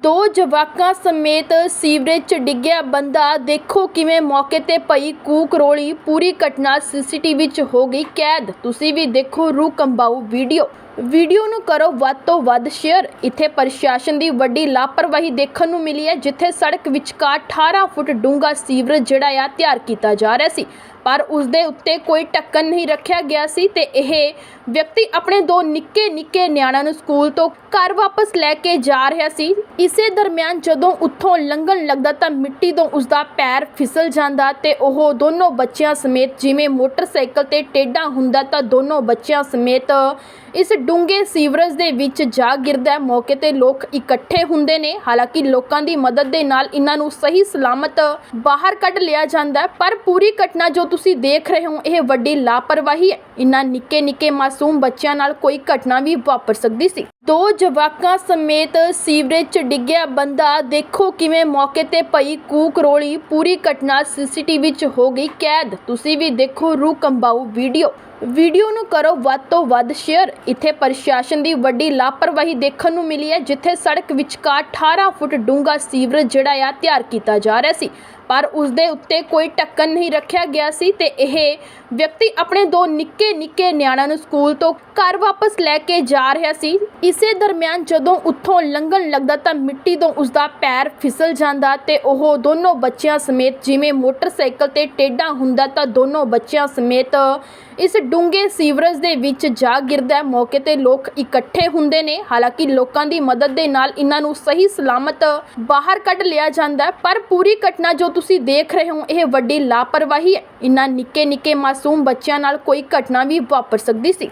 ਦੋ ਜਵਾਕਾਂ ਸਮੇਤ ਸੀਵਰੇਜ 'ਚ ਡਿੱਗਿਆ ਬੰਦਾ, ਦੇਖੋ ਕਿਵੇਂ ਮੌਕੇ ਤੇ ਪਈ ਕੂਕ ਰੋਲੀ। ਪੂਰੀ ਘਟਨਾ ਸੀਸੀਟੀਵੀ 'ਚ ਹੋ ਗਈ ਕੈਦ। ਤੁਸੀਂ ਵੀ ਦੇਖੋ ਰੂਹ ਕੰਬਾਊ ਵੀਡੀਓ। ਵੀਡੀਓ ਨੂੰ ਕਰੋ ਵੱਧ ਤੋਂ ਵੱਧ ਸ਼ੇਅਰ। ਇੱਥੇ ਪ੍ਰਸ਼ਾਸਨ ਦੀ ਵੱਡੀ ਲਾਪਰਵਾਹੀ ਦੇਖਣ ਨੂੰ ਮਿਲੀ ਹੈ, ਜਿੱਥੇ ਸੜਕ ਵਿਚਕਾਰ 18 ਫੁੱਟ ਡੂੰਘਾ ਸੀਵਰੇਜ ਜਿਹੜਾ ਆ ਤਿਆਰ ਕੀਤਾ ਜਾ ਰਿਹਾ ਸੀ। ਪਰ ਉਸ ਦੇ ਉੱਤੇ ਕੋਈ ਢੱਕਣ ਨਹੀਂ ਰੱਖਿਆ ਗਿਆ ਸੀ ਤੇ ਇਹ ਵਿਅਕਤੀ ਆਪਣੇ ਦੋ ਨਿੱਕੇ ਨਿੱਕੇ ਨਿਆਣਿਆਂ ਨੂੰ ਸਕੂਲ ਤੋਂ ਘਰ ਵਾਪਸ ਲੈ ਕੇ ਜਾ ਰਿਹਾ ਸੀ। ਇਸੇ ਦਰਮਿਆਨ ਜਦੋਂ ਉੱਥੋਂ ਲੰਘਣ ਲੱਗਦਾ ਤਾਂ ਮਿੱਟੀ ਤੋਂ ਉਸ ਦਾ ਪੈਰ ਫਿਸਲ ਜਾਂਦਾ ਤੇ ਉਹ ਦੋਨੋਂ ਬੱਚਿਆਂ ਸਮੇਤ ਜਿਵੇਂ ਮੋਟਰਸਾਈਕਲ ਤੇ ਟੇਢਾ ਹੁੰਦਾ ਤਾਂ ਦੋਨੋਂ ਬੱਚਿਆਂ ਸਮੇਤ ਇਸ ਡੂੰਘੇ ਸੀਵਰੇਜ ਦੇ ਵਿੱਚ ਜਾ ਗਿਰਦਾ ਹੈ। ਮੌਕੇ ਤੇ ਲੋਕ ਇਕੱਠੇ ਹੁੰਦੇ ਨੇ। ਹਾਲਾਂਕਿ ਲੋਕਾਂ ਦੀ ਮਦਦ ਦੇ ਨਾਲ ਇਹਨਾਂ ਨੂੰ ਸਹੀ ਸਲਾਮਤ ਬਾਹਰ ਕੱਢ ਲਿਆ ਜਾਂਦਾ ਹੈ। ਪਰ ਪੂਰੀ ਘਟਨਾ ਜੋ ਤੁਸੀਂ ਦੇਖ ਰਹੇ ਹੋ, ਇਹ ਵੱਡੀ ਲਾਪਰਵਾਹੀ ਹੈ। ਇਹਨਾਂ ਨਿੱਕੇ ਨਿੱਕੇ ਮਾਸੂਮ ਬੱਚਿਆਂ ਨਾਲ ਕੋਈ ਘਟਨਾ ਵੀ ਵਾਪਰ ਸਕਦੀ ਸੀ। ਦੋ ਜਵਾਕਾਂ ਸਮੇਤ ਸੀਵਰੇਜ 'ਚ ਡਿੱਗਿਆ ਬੰਦਾ ਦੇਖੋ ਕਿਵੇਂ ਮੌਕੇ ਤੇ ਪਈ ਕੂਕ ਰੋਲੀ। ਪੂਰੀ ਘਟਨਾ ਸੀਸੀਟੀਵੀ 'ਚ ਹੋ ਗਈ ਕੈਦ। ਤੁਸੀਂ ਵੀ ਦੇਖੋ ਰੂਹ ਕੰਬਾਊ ਵੀਡੀਓ। ਵੀਡੀਓ ਨੂੰ ਕਰੋ ਵੱਧ ਤੋਂ ਵੱਧ ਸ਼ੇਅਰ। ਇੱਥੇ ਪ੍ਰਸ਼ਾਸਨ ਦੀ ਵੱਡੀ ਲਾਪਰਵਾਹੀ ਦੇਖਣ ਨੂੰ ਮਿਲੀ ਹੈ, ਜਿੱਥੇ ਸੜਕ ਵਿਚਕਾਰ 18 ਫੁੱਟ ਡੂੰਘਾ ਸੀਵਰੇਜ ਜਿਹੜਾ ਆ ਤਿਆਰ ਕੀਤਾ ਜਾ ਰਿਹਾ ਸੀ। ਪਰ ਉਸ ਦੇ ਉੱਤੇ ਕੋਈ ਢੱਕਣ ਨਹੀਂ ਰੱਖਿਆ ਗਿਆ ਸੀ ਤੇ ਇਹ ਵਿਅਕਤੀ ਆਪਣੇ ਦੋ ਨਿੱਕੇ ਨਿੱਕੇ ਨਿਆਣਿਆਂ ਨੂੰ ਸਕੂਲ ਤੋਂ ਘਰ ਵਾਪਸ ਲੈ ਕੇ ਜਾ ਰਿਹਾ ਸੀ। ਇਸੇ ਦਰਮਿਆਨ ਜਦੋਂ ਉੱਥੋਂ ਲੰਘਣ ਲੱਗਦਾ ਤਾਂ ਮਿੱਟੀ ਤੋਂ ਉਸ ਦਾ ਪੈਰ ਫਿਸਲ ਜਾਂਦਾ ਤੇ ਉਹ ਦੋਨੋਂ ਬੱਚਿਆਂ ਸਮੇਤ ਜਿਵੇਂ ਮੋਟਰਸਾਈਕਲ ਤੇ ਟੇਢਾ ਹੁੰਦਾ ਤਾਂ ਦੋਨੋਂ ਬੱਚਿਆਂ ਸਮੇਤ ਇਸ ਡੂੰਘੇ ਸੀਵਰੇਜ ਦੇ ਵਿੱਚ ਜਾ ਗਿਰਦਾ ਹੈ। ਮੌਕੇ ਤੇ ਲੋਕ ਇਕੱਠੇ ਹੁੰਦੇ ਨੇ। ਹਾਲਾਂਕਿ ਲੋਕਾਂ ਦੀ ਮਦਦ ਦੇ ਨਾਲ ਇਹਨਾਂ ਨੂੰ ਸਹੀ ਸਲਾਮਤ ਬਾਹਰ ਕੱਢ ਲਿਆ ਜਾਂਦਾ ਹੈ। ਪਰ ਪੂਰੀ ਘਟਨਾ ਜੋ ਤੁਸੀਂ ਦੇਖ ਰਹੇ ਹੋ, ਇਹ ਵੱਡੀ ਲਾਪਰਵਾਹੀ ਹੈ ਇਹਨਾਂ ਨਿੱਕੇ ਨਿੱਕੇ ਮਾਸੂਮ ਬੱਚਿਆਂ ਨਾਲ ਕੋਈ ਘਟਨਾ ਵੀ ਵਾਪਰ ਸਕਦੀ ਸੀ।